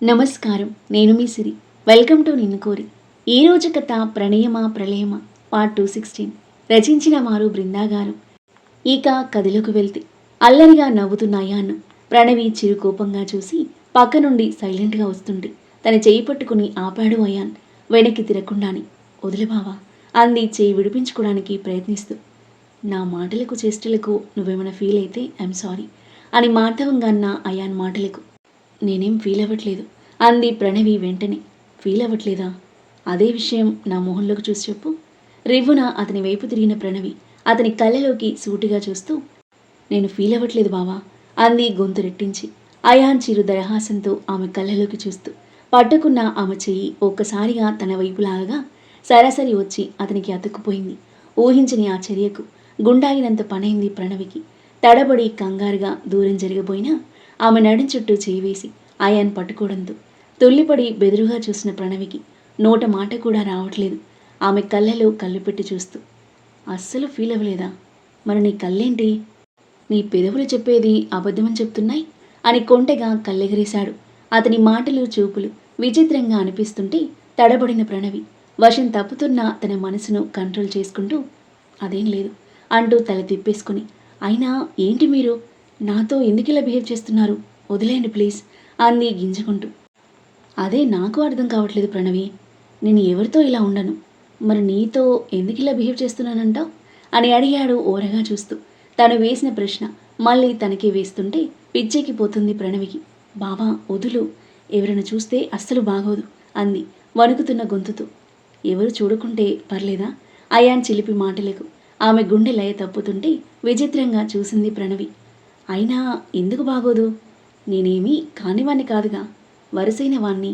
నమస్కారం నేను మీ సిరి. Welcome to నిన్ను కోరి. ఈరోజు కథ ప్రణయమా ప్రళయమా? పార్ట్ టూ సిక్స్టీన్ రచించిన వారు బృందాగారు ఇక కథలోకి వెళ్తే అల్లరిగా నవ్వుతున్న అయాన్ను ప్రణవి చిరు కోపంగా చూసి పక్క నుండి సైలెంట్గా వస్తుంటే తన చేయి పట్టుకుని ఆపాడు అయాన్. వెనక్కి తిరగకుండాని వదిలే బావా అంది చేయి విడిపించుకోవడానికి ప్రయత్నిస్తూ. నా మాటలకు చేష్టలకు నువ్వేమైనా ఫీల్ అయితే ఐఎమ్ సారీ అని మార్ధవంగా అన్న అయాన్ మాటలకు నేనేం ఫీల్ అవ్వట్లేదు. అంది ప్రణవి వెంటనే. ఫీల్ అవ్వట్లేదా? అదే విషయం నా మొహంలోకి చూసి చెప్పు. రివ్వున అతని వైపు తిరిగిన ప్రణవి అతని కళ్ళలోకి సూటిగా చూస్తూ నేను ఫీల్ అవ్వట్లేదు బావా అంది గొంతు రెట్టించి. అయాన్ చిరు దరహాసంతో ఆమె కళ్ళలోకి చూస్తూ పట్టుకున్న ఆమె చెయ్యి ఒక్కసారిగా తన వైపు లాగగా సరాసరి వచ్చి అతనికి అతుక్కుపోయింది. ఊహించని ఆ చర్యకు గుండాగినంత పనైంది ప్రణవికి. తడబడి కంగారుగా దూరం జరిగబోయినా ఆమె నడుం చుట్టూ చేయివేసి ఆయన పట్టుకోవడంతో తొల్లిపడి బెదురుగా చూసిన ప్రణవికి నోట మాట కూడా రావట్లేదు. ఆమె కళ్ళలో కళ్ళు పెట్టి చూస్తూ అస్సలు ఫీల్ అవ్వలేదా? మరి నీ కళ్ళేంటి? నీ పెదవులు చెప్పేది అబద్ధమని చెప్తున్నాయి? అని కొంటెగా కళ్ళెగరేశాడు. అతని మాటలు చూపులు విచిత్రంగా అనిపిస్తుంటే తడబడిన ప్రణవి వశం తప్పుతున్న తన మనసును కంట్రోల్ చేసుకుంటూ అదేం లేదు అంటూ తల తిప్పేసుకుని అయినా ఏంటి మీరు? నాతో ఎందుకు ఇలా బిహేవ్ చేస్తున్నారు? వదిలేయండి ప్లీజ్. అంది గింజుకుంటూ. అదే నాకు అర్థం కావట్లేదు ప్రణవి. నేను ఎవరితో ఇలా ఉండను? మరి నీతో ఎందుకు ఇలా బిహేవ్ చేస్తున్నానంటావు అని అడిగాడు ఓరగా చూస్తూ. తను వేసిన ప్రశ్న మళ్ళీ తనకే వేస్తుంటే పిచ్చెక్కిపోతుంది ప్రణవికి. బావా వదులు. ఎవరైనా చూస్తే అస్సలు బాగోదు అంది వణుకుతున్న గొంతుతో. ఎవరు చూడకుంటే పర్లేదా? అయాన్ చిలిపి మాటలకు. ఆమె గుండె లయ తప్పుతుంటే విచిత్రంగా చూసింది ప్రణవి. అయినా ఎందుకు బాగోదు? నేనేమీ కానివాణ్ణి కాదుగా. వరుసైన వాణ్ణి.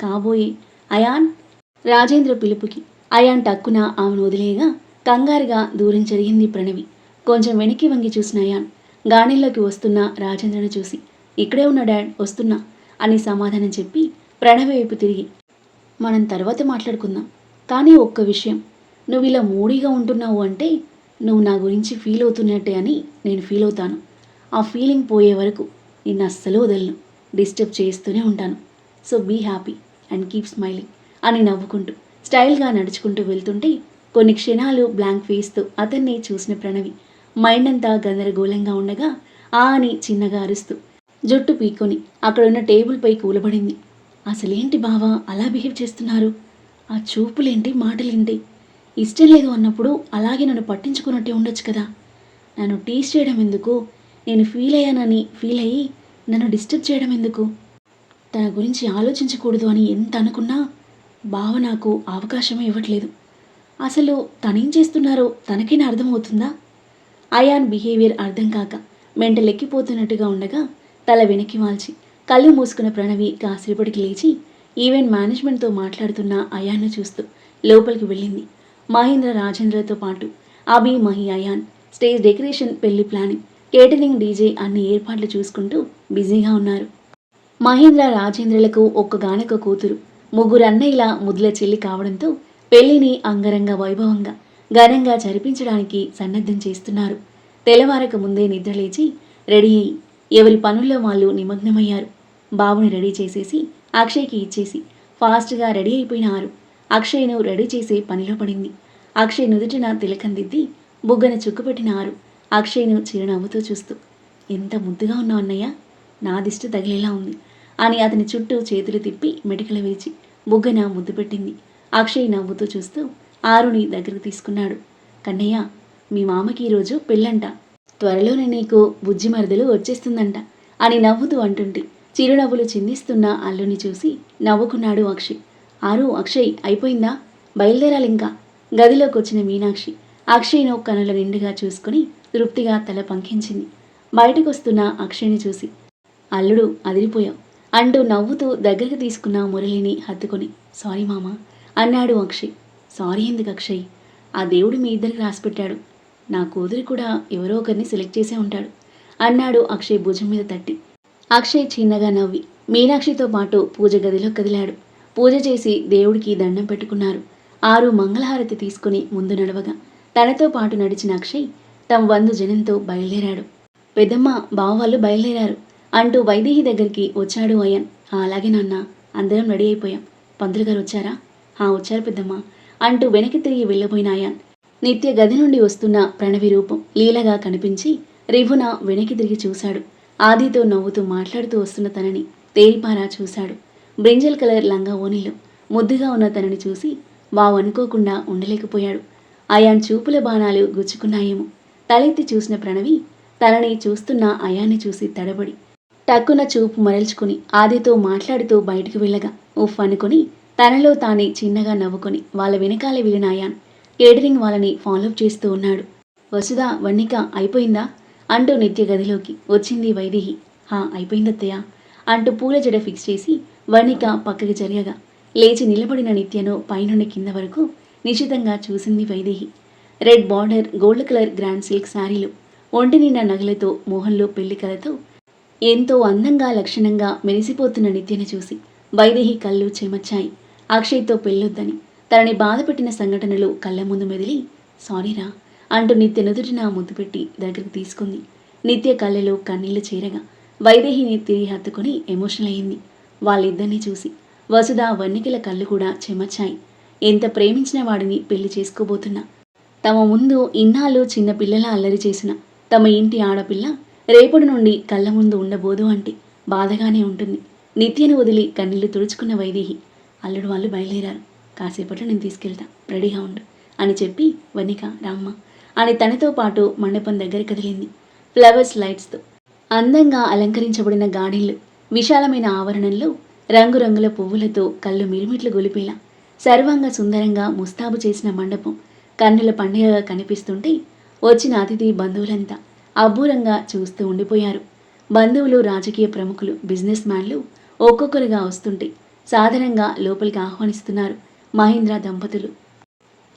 కాబోయే అయాన్ రాజేంద్ర పిలుపుకి. అయాన్ టక్కున ఆమెను వదిలేయగా కంగారుగా దూరం జరిగింది ప్రణవి. కొంచెం వెనక్కి వంగి చూసిన అయాన్ గాణిల్లోకి వస్తున్న రాజేంద్రను చూసి ఇక్కడే ఉన్న డాడ్ వస్తున్నా అని సమాధానం చెప్పి ప్రణవి వైపు తిరిగి మనం తర్వాత మాట్లాడుకుందాం. కానీ ఒక్క విషయం. నువ్వు ఇలా మూడీగా ఉంటున్నావు అంటే నువ్వు నా గురించి ఫీల్ అవుతున్నట్టే అని నేను ఫీల్ అవుతాను. ఆ ఫీలింగ్ పోయే వరకు నిన్ను అస్సలు వదలను. డిస్టర్బ్ చేస్తూనే ఉంటాను. So be happy and keep smiling అని నవ్వుకుంటూ స్టైల్గా నడుచుకుంటూ వెళ్తుంటే కొన్ని క్షణాలు బ్లాంక్ ఫేస్తో అతన్ని చూసిన ప్రణవి మైండ్ అంతా గందరగోళంగా ఉండగా ఆ అని చిన్నగా అరుస్తూ జుట్టు పీక్కొని అక్కడున్న టేబుల్పై కూలబడింది. అసలేంటి బావా అలా బిహేవ్ చేస్తున్నారు? ఆ చూపులేంటి మాటలేంటి? ఇష్టం లేదు అన్నప్పుడు అలాగే నన్ను పట్టించుకున్నట్టే ఉండొచ్చు కదా? నన్ను టీస్ చేయడం ఎందుకు? నేను ఫీల్ అయ్యానని ఫీల్ అయ్యి నన్ను డిస్టర్బ్ చేయడం ఎందుకు? తన గురించి ఆలోచించకూడదు అని ఎంత అనుకున్నా బావ నాకు అవకాశమే ఇవ్వట్లేదు. అసలు తనేం చేస్తున్నారో తనకైనా అర్థమవుతుందా? అయాన్ బిహేవియర్ అర్థం కాక మెంటలెక్కిపోతున్నట్టుగా ఉండగా తల వెనక్కి వాల్చి కళ్ళు మూసుకున్న ప్రణవి కాసేపటికి లేచి ఈవెంట్ మేనేజ్మెంట్తో మాట్లాడుతున్న అయాన్ను చూస్తూ లోపలికి వెళ్ళింది. మహేంద్ర రాజేంద్రతో పాటు Abhi Mahi ion stage decoration పెళ్ళి ప్లానింగ్ కేటరింగ్ డీజే అన్ని ఏర్పాట్లు చూసుకుంటూ బిజీగా ఉన్నారు. మహేంద్ర రాజేంద్రలకు ఒక్కగానొక కూతురు. ముగ్గురు అన్నయ్యల ముద్దుల చెల్లి కావడంతో పెళ్ళిని అంగరంగ వైభవంగా ఘనంగా జరిపించడానికి సన్నద్ధం చేస్తున్నారు. తెల్లవారక ముందే నిద్రలేచి రెడీ అయ్యి ఎవరి పనుల్లో వాళ్ళు నిమగ్నమయ్యారు. బాబుని రెడీ చేసేసి అక్షయ్కి ఇచ్చేసి ఫాస్ట్గా రెడీ అయిపోయినారు అక్షయ్ను రెడీ చేసే పనిలో పడింది. అక్షయ్ నుదుటిన తిలకం దిద్ది బుగ్గన చుక్కుపెట్టినారు అక్షయ్ను చిరునవ్వుతూ చూస్తూ ఎంత ముద్దుగా ఉన్నావు అన్నయ్య. నా దిష్టి తగిలేలా ఉంది. అని అతని చుట్టూ చేతులు తిప్పి మెటికలు వేచి బుగ్గన ముద్దు పెట్టింది. అక్షయ్ నవ్వుతూ చూస్తూ ఆరుని దగ్గరకు తీసుకున్నాడు. కన్నయ్య మీ మామకి ఈరోజు పెళ్ళంట. త్వరలోనే నీకు బుజ్జి మరదలు వచ్చేస్తుందంట అని నవ్వుతూ అంటుంటే చిరునవ్వులు చిందిస్తున్న అల్లుని చూసి నవ్వుకున్నాడు అక్షయ్. ఆరు అక్షయ్ అయిపోయిందా? బయలుదేరాలి ఇంకా గదిలోకి వచ్చిన మీనాక్షి అక్షయ్ను కనుల నిండుగా చూసుకుని తృప్తిగా తల పంకించింది. బయటకొస్తున్న అక్షిని అక్షయ్ని చూసి అల్లుడు అదిరిపోయావు అంటూ నవ్వుతూ దగ్గరికి తీసుకున్న మురళిని హత్తుకొని సారీ మామ అన్నాడు అక్షయ్. సారీ ఎందుకు అక్షయ్? ఆ దేవుడు మీ ఇద్దరికి రాసిపెట్టాడు. నా కూతురు కూడా ఎవరో ఒకరిని సెలెక్ట్ చేసే ఉంటాడు అన్నాడు అక్షయ్ భుజం మీద తట్టి. అక్షయ్ చిన్నగా నవ్వి మీనాక్షితో పాటు పూజ గదిలో కదిలాడు. పూజ చేసి దేవుడికి దండం పెట్టుకున్నారు. ఆరు మంగళహారతి తీసుకుని ముందు నడవగా తనతో పాటు నడిచిన అక్షయ్ తమ బంధు జనంతో బయలుదేరాడు. పెద్దమ్మ బావవాళ్ళు బయలుదేరారు. అంటూ వైదేహి దగ్గరికి వచ్చాడు అయన్ అలాగే నాన్న అందరం రెడీ అయిపోయాం. పంతులు గారు వచ్చారా? హా వచ్చారు పెద్దమ్మ అంటూ వెనక్కి తిరిగి వెళ్ళబోయిన అయాన్ నిత్య గది నుండి వస్తున్న ప్రణవి రూపం లీలగా కనిపించి రివున వెనక్కి తిరిగి చూశాడు. ఆదితో నవ్వుతూ మాట్లాడుతూ వస్తున్న తనని తేరిపారా చూశాడు. బ్రింజల్ కలర్ లంగా ఓనిలో ముద్దుగా ఉన్న తనని చూసి వావ్ అనుకోకుండా ఉండలేకపోయాడు. అయాన్ చూపుల బాణాలు గుచ్చుకున్నాయేమో. తలెత్తి చూసిన ప్రణవి తనని చూస్తున్న అయాన్ని చూసి తడబడి టక్కున చూపు మరల్చుకుని ఆదితో మాట్లాడుతూ బయటికి వెళ్ళగా ఉఫ్ అనుకుని తనలో తానే చిన్నగా నవ్వుకొని వాళ్ళ వెనకాలే వెళ్ళిన అయాన్ కేటరింగ్ వాళ్ళని ఫాలోఅప్ చేస్తూ ఉన్నాడు. వసుదా వన్నిక అయిపోయిందా? అంటూ నిత్య గదిలోకి వచ్చింది వైదేహి. హా అయిపోయిందత్తయ్య అంటూ పూల జడ ఫిక్స్ చేసి వణిక పక్కకి జరగగా లేచి నిలబడిన నిత్యను పైనుండి కింద వరకు నిశితంగా చూసింది Vaidehi. Red border gold colour grand silk శారీలు ఒంటి నిండా నగలతో మోహన్లో పెళ్ళి కలతో ఎంతో అందంగా లక్షణంగా మెరిసిపోతున్న నిత్యని చూసి వైదేహి కళ్ళు చెమర్చాయి. అక్షయ్తో పెళ్ళొద్దని తనని బాధపెట్టిన సంఘటనలు కళ్ళ ముందు మెదిలి సారీరా అంటూ నిత్య నుదుటిన ముద్దు పెట్టి దగ్గరకు తీసుకుంది. నిత్య కళ్ళలో కన్నీళ్ళు చేరగా వైదేహిని తిరిగి హత్తుకుని ఎమోషనల్ అయింది. వాళ్ళిద్దరినీ చూసి వసుధ వన్నికల కళ్ళు కూడా చెమర్చాయి. ఎంత ప్రేమించిన వాడిని పెళ్ళి చేసుకోబోతున్నా తమ ముందు ఇన్నాళ్ళు చిన్నపిల్లల అల్లరి చేసిన తమ ఇంటి ఆడపిల్ల రేపటి నుండి కళ్ళ ముందు ఉండబోదు అంటే బాధగానే ఉంటుంది. నిత్యను వదిలి కన్నీళ్ళు తుడుచుకున్న వైదేహి అల్లుడు వాళ్ళు బయలుదేరారు. కాసేపట్లో నేను తీసుకెళ్తా రెడీగా ఉండు అని చెప్పి వనిక రామ్మ అని తనతో పాటు మండపం దగ్గర కదిలింది. ఫ్లవర్స్ లైట్స్తో అందంగా అలంకరించబడిన గాడిళ్ళు విశాలమైన ఆవరణంలో రంగురంగుల పువ్వులతో కళ్ళు మిరుమిట్లు గొలిపేలా సర్వంగ సుందరంగా ముస్తాబు చేసిన మండపం కన్నుల పండుగగా కనిపిస్తుంటే వచ్చిన అతిథి బంధువులంతా అబ్బూరంగా చూస్తూ ఉండిపోయారు. బంధువులు రాజకీయ ప్రముఖులు బిజినెస్ మ్యాన్లు ఒక్కొక్కరుగా వస్తుంటే సాధారణంగా లోపలికి ఆహ్వానిస్తున్నారు మహేంద్ర దంపతులు.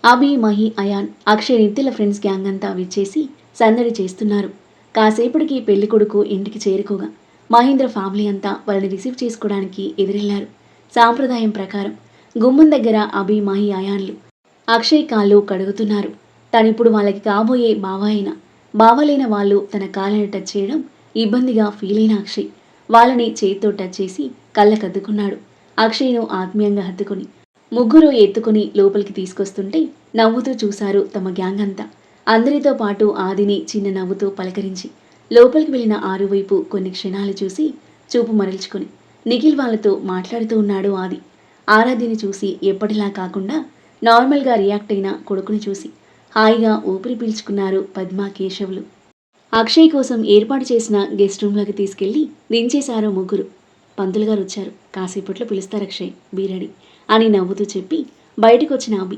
అభి మహి అయాన్ అక్షయ్ నిత్యుల ఫ్రెండ్స్ గ్యాంగ్ అంతా విచ్చేసి సందడి చేస్తున్నారు. కాసేపటికి పెళ్ళి కొడుకు ఇంటికి చేరుకోగా మహేంద్ర ఫ్యామిలీ అంతా వాళ్ళని రిసీవ్ చేసుకోవడానికి ఎదురెళ్ళారు. సాంప్రదాయం ప్రకారం గుమ్మం దగ్గర అభి మహి అయాన్లు అక్షయ్ కాళ్ళు కడుగుతున్నారు. తనిప్పుడు వాళ్ళకి కాబోయే బావ బావలేన వాళ్ళు తన కాళ్ళని టచ్ చేయడం ఇబ్బందిగా ఫీల్ అయిన అక్షయ్. వాళ్ళని చేతితో టచ్ చేసి కళ్ళకద్దుకున్నాడు. అక్షయ్ను ఆత్మీయంగా హత్తుకుని ముగ్గురు ఎత్తుకుని లోపలికి తీసుకొస్తుంటే నవ్వుతూ చూశారు తమ గ్యాంగ్ అంతా అందరితో పాటు ఆదిని చిన్న నవ్వుతూ పలకరించి లోపలికి వెళ్ళిన ఆరు వైపు కొన్ని క్షణాలు చూసి చూపు మరల్చుకొని నిఖిల్ వాళ్ళతో మాట్లాడుతూ ఉన్నాడు ఆది. ఆరాధ్యని చూసి ఎప్పటిలా కాకుండా నార్మల్గా రియాక్ట్ అయిన కొడుకుని చూసి హాయిగా ఊపిరి పీల్చుకున్నారు పద్మ కేశవులు. అక్షయ్ కోసం ఏర్పాటు చేసిన గెస్ట్ రూమ్లోకి తీసుకెళ్ళి దించేశారు ముగ్గురు. పంతులు గారు వచ్చారు. కాసేపట్లో పిలుస్తారు అక్షయ్. బీరడి అని నవ్వుతూ చెప్పి బయటకు వచ్చిన అభి.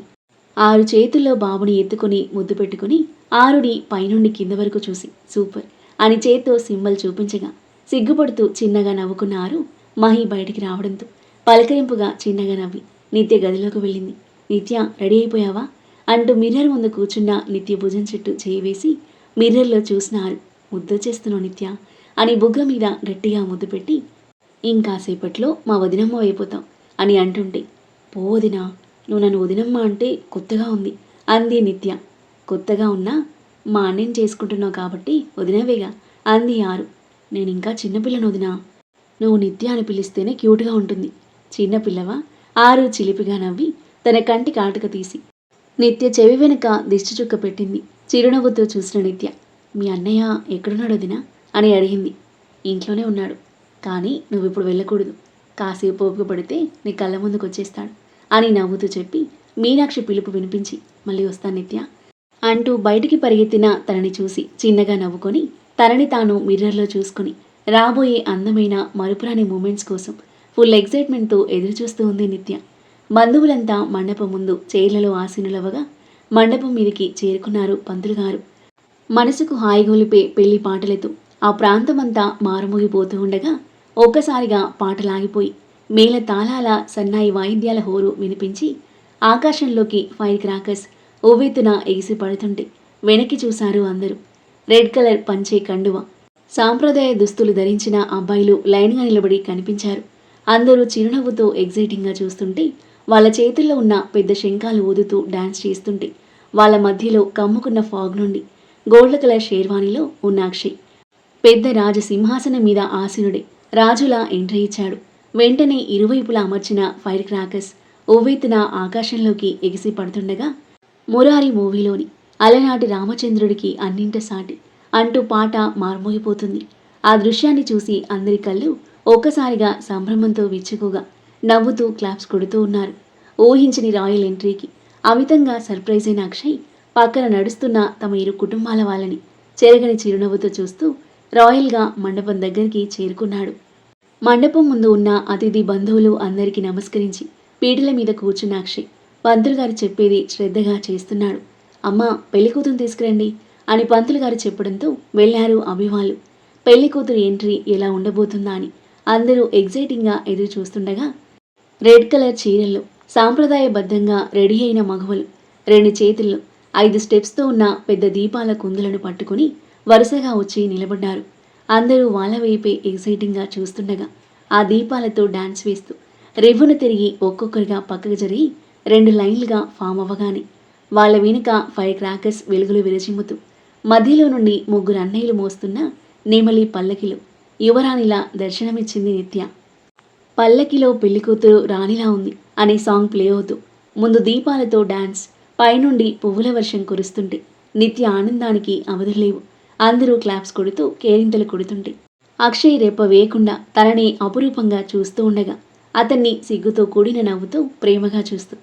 ఆరు చేతుల్లో బాబుని ఎత్తుకుని ముద్దు పెట్టుకుని ఆరుని పైనుండి కింద వరకు చూసి సూపర్ అని చేత్తో సింబల్ చూపించగా సిగ్గుపడుతూ చిన్నగా నవ్వుకున్న ఆరు మహి బయటికి రావడంతో పలకరింపుగా చిన్నగా నవ్వి నిత్య గదిలోకి వెళ్ళింది. నిత్య రెడీ అయిపోయావా? అంటూ మిర్రర్ ముందు కూర్చున్న నిత్య భుజం చుట్టూ చేయి వేసి మిర్రర్లో చూసినారు. ముద్దు చేస్తున్నావు నిత్య అని బుగ్గ మీద గట్టిగా ముద్దు పెట్టి ఇంకాసేపట్లో మా వదినమ్మ అయిపోతాం అని అంటుంటే పో వదినా నువ్వు నన్ను వదినమ్మ అంటే కొత్తగా ఉంది అంది నిత్య. కొత్తగా ఉన్నా మా అన్నని చేసుకుంటున్నావు కాబట్టి వదినవేగా అంది ఆరు. నేను ఇంకా చిన్నపిల్లను వదినా. నువ్వు నిత్య అని పిలిస్తేనే క్యూట్గా ఉంటుంది. చిన్నపిల్లవా ఆరు చిలిపిగా నవ్వి తన కంటి కాటుక తీసి నిత్య చెవి వెనుక దిష్టి చుక్క పెట్టింది. చిరునవ్వుతో చూసిన నిత్య మీ అన్నయ్య ఎక్కడున్నాడు దినా? అని అడిగింది. ఇంట్లోనే ఉన్నాడు కానీ నువ్వు ఇప్పుడు వెళ్ళకూడదు. కాసేపు ఓపిక పడితే నీ కళ్ళ ముందుకు వచ్చేస్తాడు అని నవ్వుతూ చెప్పి మీనాక్షి పిలుపు వినిపించి మళ్ళీ వస్తాను నిత్య అంటూ బయటికి పరిగెత్తిన తనని చూసి చిన్నగా నవ్వుకొని తనని తాను మిర్రర్లో చూసుకొని రాబోయే అందమైన మరుపురాని మూమెంట్స్ కోసం ఫుల్ ఎగ్జైట్మెంట్తో ఎదురుచూస్తూ ఉంది నిత్య. బంధువులంతా మండపం ముందు చైర్లలో ఆసీనులవగా మండపం మీదకి చేరుకున్నారు పంతులు గారు. మనసుకు హాయిగొలిపే పెళ్ళి పాటలతో ఆ ప్రాంతమంతా మారుమోగిపోతూ ఉండగా ఒక్కసారిగా పాటలాగిపోయి మేళ తాళాల సన్నాయి వాయిద్యాల హోరు వినిపించి ఆకాశంలోకి ఫైర్ క్రాకర్స్ ఉవ్వెత్తున ఎగిసి పడుతుంటే వెనక్కి చూశారు అందరూ. రెడ్ కలర్ పంచే కండువ సాంప్రదాయ దుస్తులు ధరించిన అబ్బాయిలు లైన్గా నిలబడి కనిపించారు. అందరూ చిరునవ్వుతో ఎగ్జైటింగ్గా చూస్తుంటే వాళ్ళ చేతుల్లో ఉన్న పెద్ద శంఖాలు ఊదుతూ డాన్స్ చేస్తుంటే వాళ్ళ మధ్యలో కమ్ముకున్న ఫాగ్ నుండి గోల్డ్ కలర్ షేర్వాణిలో ఉన్న అక్షయ్. పెద్ద రాజు సింహాసనం మీద ఆసీనుడే రాజులా ఎంట్రీ ఇచ్చాడు. వెంటనే ఇరువైపులా అమర్చిన ఫైర్ క్రాకర్స్ ఉవ్వెత్తున ఆకాశంలోకి ఎగిసి పడుతుండగా మురారి మూవీలోని అలనాటి రామచంద్రుడికి అన్నింట సాటి అంటూ పాట మార్మోగిపోతుంది. ఆ దృశ్యాన్ని చూసి అందరి కళ్ళు ఒక్కసారిగా సంభ్రమంతో విచ్చుకోగా నవ్వుతూ క్లాప్స్ కొడుతూ ఉన్నారు. ఊహించని రాయల్ ఎంట్రీకి. అమితంగా సర్ప్రైజ్ అయిన అక్షయ్ పక్కన నడుస్తున్న తమ ఇరు కుటుంబాల వాళ్ళని చెరగని చిరునవ్వుతో చూస్తూ రాయల్గా మండపం దగ్గరికి చేరుకున్నాడు. మండపం ముందు ఉన్న అతిథి బంధువులు అందరికీ నమస్కరించి పీటల మీద కూర్చున్న అక్షయ్ పంతులు గారు చెప్పేది శ్రద్ధగా చేస్తున్నాడు. అమ్మ పెళ్ళి కూతురు తీసుకురండి అని పంతులు గారు చెప్పడంతో వెళ్ళారు అభివాలు పెళ్ళి కూతురు ఎంట్రీ ఎలా ఉండబోతుందా అని అందరూ ఎగ్జైటింగ్గా ఎదురు చూస్తుండగా రెడ్ కలర్ చీరల్లో సాంప్రదాయబద్ధంగా రెడీ అయిన మగవలు రెండు చేతుల్లో ఐదు స్టెప్స్తో ఉన్న పెద్ద దీపాల కుందులను పట్టుకుని వరుసగా వచ్చి నిలబడ్డారు. అందరూ వాళ్ళ వైపే ఎగ్జైటింగ్గా చూస్తుండగా ఆ దీపాలతో డాన్స్ వేస్తూ రెవ్వును తిరిగి ఒక్కొక్కరిగా పక్కకు జరిగి రెండు లైన్లుగా ఫామ్ అవ్వగానే వాళ్ళ వెనుక ఫైర్ క్రాకర్స్ వెలుగులు విరచిమ్ముతూ మధ్యలో నుండి ముగ్గురు అన్నయ్యలు మోస్తున్న నేమలి పల్లకిలో యువరాణిలా దర్శనమిచ్చింది నిత్య. పల్లకిలో పెళ్ళికూతురు రాణిలా ఉంది అనే సాంగ్ ప్లే అవుతూ ముందు దీపాలతో డాన్స్ పైనుండి పువ్వుల వర్షం కురుస్తుంటే నిత్య ఆనందానికి అవధులేవు అందరూ క్లాప్స్ కొడుతూ కేరింతలు కొడుతుంటే. అక్షయ్ రెప్ప వేయకుండా తనని అపురూపంగా చూస్తూ ఉండగా అతన్ని సిగ్గుతో కూడిన నవ్వుతూ ప్రేమగా చూస్తూ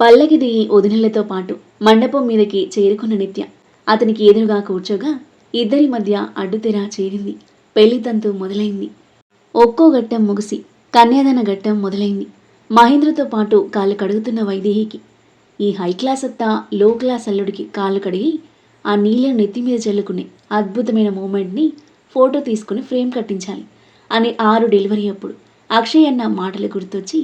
పల్లకి దిగి వదినలతో పాటు మండపం మీదకి చేరుకున్న నిత్య అతనికి ఎదురుగా కూర్చోగా ఇద్దరి మధ్య అడ్డుతెర చేరింది. పెళ్ళి తంతు మొదలైంది. ఒక్కో ఘట్టం ముగిసి కన్యాదాన ఘట్టం మొదలైంది. మహేంద్రతో పాటు కాళ్ళు కడుగుతున్న వైదేహికి. ఈ హై క్లాస్ అత్త లో క్లాస్ అల్లుడికి కాళ్ళు కడిగి ఆ నీళ్ళను నెత్తి మీద చల్లుకునే అద్భుతమైన మూమెంట్ని ఫోటో తీసుకుని ఫ్రేమ్ కట్టించాలి అని ఆరు డెలివరీ అప్పుడు అక్షయ్ అన్న మాటలు గుర్తొచ్చి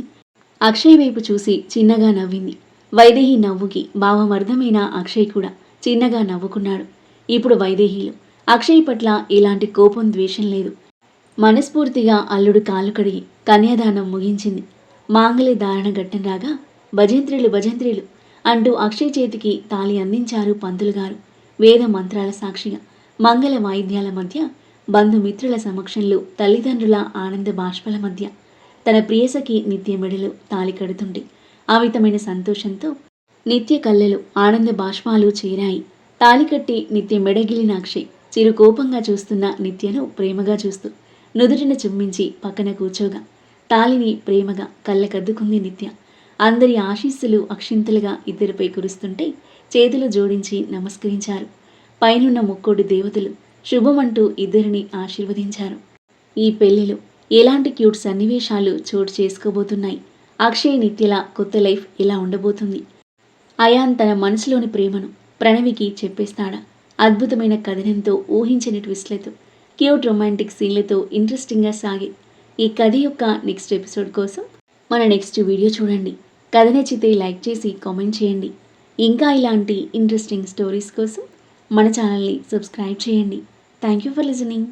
అక్షయ్ వైపు చూసి చిన్నగా నవ్వింది. వైదేహి నవ్వుకి భావమర్థమైన అక్షయ్ కూడా చిన్నగా నవ్వుకున్నాడు. ఇప్పుడు వైదేహిలో. అక్షయ్ పట్ల ఇలాంటి కోపం ద్వేషం లేదు. మనస్ఫూర్తిగా అల్లుడు కాలు కడిగి కన్యాదానం ముగించింది. మాంగలి ధారణ ఘట్టం రాగా భజంత్రిలు భజంత్రిలు అంటూ అక్షయ్ చేతికి తాళి అందించారు పంతులు గారు. వేద మంత్రాల సాక్షిగా మంగళ వాయిద్యాల మధ్య బంధుమిత్రుల సమక్షంలో తల్లిదండ్రుల ఆనంద బాష్పల మధ్య తన ప్రియసకి నిత్య మెడలు తాలి కడుతుంటే అమితమైన సంతోషంతో నిత్య కళ్ళలో ఆనంద బాష్పాలు చేరాయి. తాలి కట్టి నిత్య మెడగిలిన అక్షయ్ చిరు కోపంగా చూస్తున్న నిత్యను ప్రేమగా చూస్తూ నుదుటిన చుమ్మించి పక్కన కూర్చోగా. తాలిని ప్రేమగా కళ్ళకద్దుకుంది నిత్య. అందరి ఆశీస్సులు అక్షింతలుగా ఇద్దరిపై కురుస్తుంటే చేతులు జోడించి నమస్కరించారు. పైనున్న ముక్కోడి దేవతలు శుభమంటూ ఇద్దరిని ఆశీర్వదించారు. ఈ పెళ్ళిలో ఎలాంటి క్యూట్ సన్నివేశాలు చోటు చేసుకోబోతున్నాయి? అక్షయ్ నిత్యల కొత్త లైఫ్ ఇలా ఉండబోతుంది? అయాన్ తన మనసులోని ప్రేమను ప్రణవికి చెప్పేస్తాడా? అద్భుతమైన కథనంతో ఊహించని ట్విస్ట్లతో క్యూట్ రొమాంటిక్ సీన్లతో ఇంట్రెస్టింగ్గా సాగే ఈ కథ యొక్క నెక్స్ట్ ఎపిసోడ్ కోసం మన నెక్స్ట్ వీడియో చూడండి. కథ నచ్చితే లైక్ చేసి కామెంట్ చేయండి. ఇంకా ఇలాంటి ఇంట్రెస్టింగ్ స్టోరీస్ కోసం మన ఛానల్ని సబ్స్క్రైబ్ చేయండి. Thank you for listening